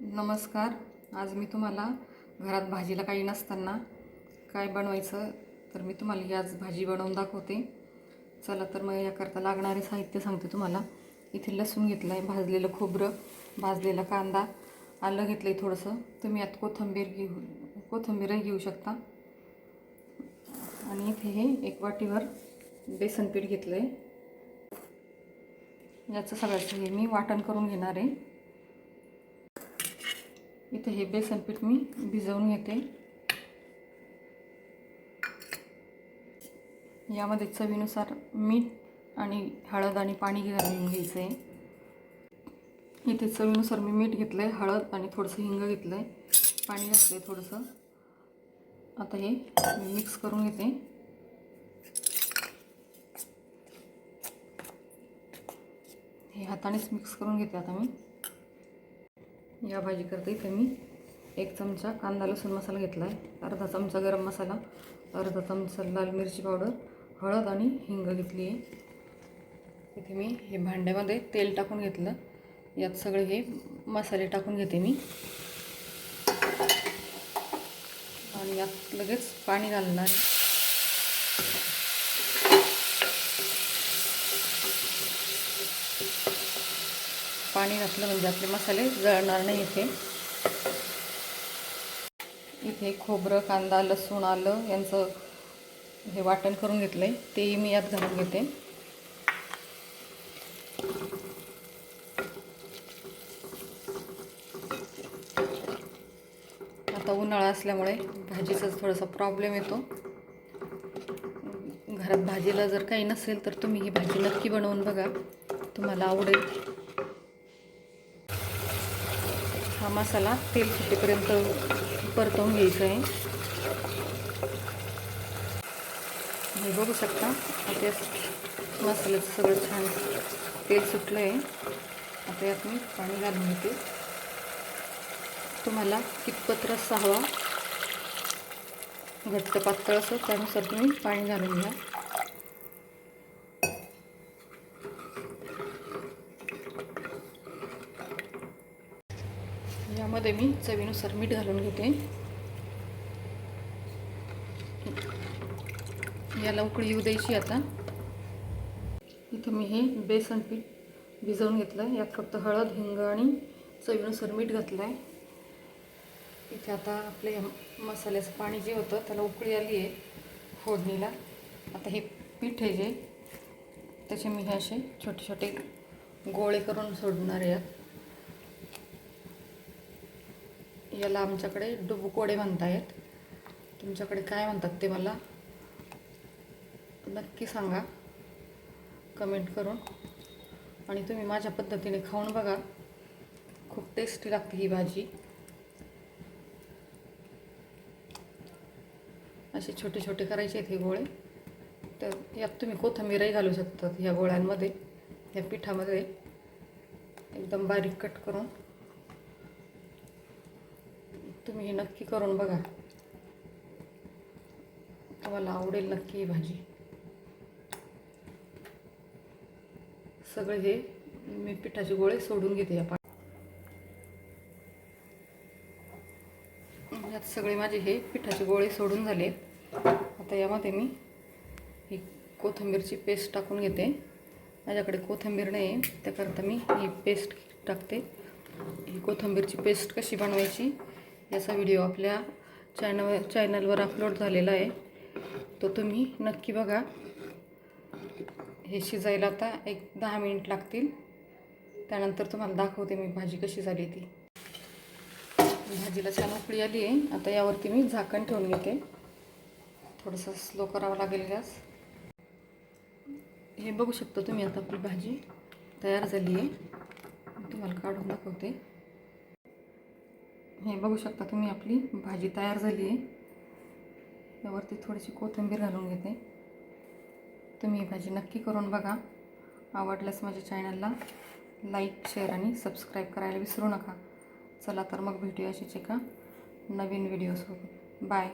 नमस्कार. आज मी तुम्हाला घरात भाजीला काही नसताना काय बनवायचं तर मी तुम्हाला आज भाजी बनवून दाखवते. चला तर मग याकरता लागणारे साहित्य सांगते तुम्हाला. इथे लसूण घेतलं आहे भाजलेलं खोबरं भाजलेला कांदा आलं घेतलं आहे थोडंसं. तुम्ही यात कोथिंबीर घेऊ कोथिंबीरही घेऊ शकता. आणि इथे हे एक वाटीवर बेसन पीठ घेतलं आहे याचं सगळ्याचं हे मी वाटण करून घेणार आहे. इथे हे बेसन पीठ मी भिजवून घेते. यामध्ये चवीनुसार मीठ आणि हळद आणि पाणी घालून घ्यायचं. आहे इथे चवीनुसार मी मीठ घेतलं आहे हळद आणि थोडंसं हिंग घेतलं आहे पाणी घातलं आहे थोडंसं. आता हे मिक्स करून घेते. हे हातानेच मिक्स करून घेते आता मी. या भाजी करता इथे मी. एक चमचा कांदा लसूण मसाला घेतला आहे अर्धा चमचा गरम मसाला अर्धा चमचा लाल मिरची पावडर हळद आणि हिंग घेतली आहे इथे मी हे भांड्यामध्ये तेल टाकून घेतलं. यात सगळे हे मसाले टाकून घेते मी. आणि यात लगेच पाणी घालणार पाणी घातलं म्हणजे आपले मसाले जळणार नाही इथे. इथे खोबरं कांदा लसूण आलं यांचं हे वाटण करून घेतलं आहे तेही मी यात घालून घेते. आता उन्हाळा असल्यामुळे भाजीचा थोडासा प्रॉब्लेम येतो. घरात भाजीला जर काही नसेल तर तुम्ही ही भाजी नक्की बनवून बघा. तुम्हाला आवडेल. हा मसाला तेल सुटेपर्यंत परतवून घ्यायचा आहे. हे बघू शकता आता मसाल्याचं सगळं छान तेल सुटलं आहे आता यात मी पाणी घालून घेते. तुम्हाला कितपत रस्सा हवा घट्ट पातळ असं त्यानुसार तुम्ही पाणी घालून घ्या. यामध्ये मी चवीनुसार मीठ घालून घेते. याला उकळी येऊ द्यायची आता. इथं मी हे बेसन पीठ भिजवून घेतलं यात फक्त हळद हिंग आणि चवीनुसार मीठ घातलं आहे इथे आता आपले या मसाल्याचं पाणी जे होतं त्याला उकळी आली आहे फोडणीला. आता हे पीठ आहे जे त्याचे मी हे असे छोटे छोटे गोळे करून सोडणार आहे यात याला आमच्याकडे डुबुकोडे म्हणतायत. तुमच्याकडे काय म्हणतात ते मला नक्की सांगा. कमेंट करून. आणि तुम्ही माझ्या पद्धतीने खाऊन बघा. खूप टेस्टी लागते ही भाजी. असे छोटे छोटे करायचे आहेत हे गोळे. तर यात तुम्ही कोथिंबीरही घालू शकतात ह्या गोळ्यांमध्ये ह्या पिठामध्ये. एकदम बारीक कट करून. तुम्ही हे नक्की करून बघा. तुम्हाला आवडेल नक्की ही भाजी. सगळे हे मी पिठाचे गोळे सोडून घेते या पा सगळे माझे हे पिठाचे गोळे सोडून झाले. आता यामध्ये मी ही कोथिंबीरची पेस्ट टाकून घेते. माझ्याकडे कोथिंबीर नाही आहे त्याकरता मी ही पेस्ट टाकते. ही कोथिंबीरची पेस्ट कशी बनवायची याचा व्हिडिओ आपल्या चॅनल चॅनलवर अपलोड झालेला आहे. तो तुम्ही नक्की बघा. हे शिजायला आता एक दहा मिनिट लागतील. त्यानंतर तुम्हाला दाखवते मी भाजी कशी झाली ती. भाजीला छान उकळी आली आहे. आता यावरती मी झाकण ठेवून घेते. थोडंसं स्लो करावं लागेल गॅस. हे बघू शकता तुम्ही आता आपली भाजी तयार झाली आहे. मी तुम्हाला काढून दाखवते. हे बघू शकता तुम्ही आपली भाजी तयार झाली आहे. यावरती थोडीशी कोथिंबीर घालून घेते. तुम्ही ही भाजी नक्की करून बघा. आवडल्यास माझ्या चॅनलला लाईक शेअर आणि सबस्क्राईब करायला विसरू नका. चला तर मग भेटूया अशीच एका नवीन व्हिडिओसोबत. बाय.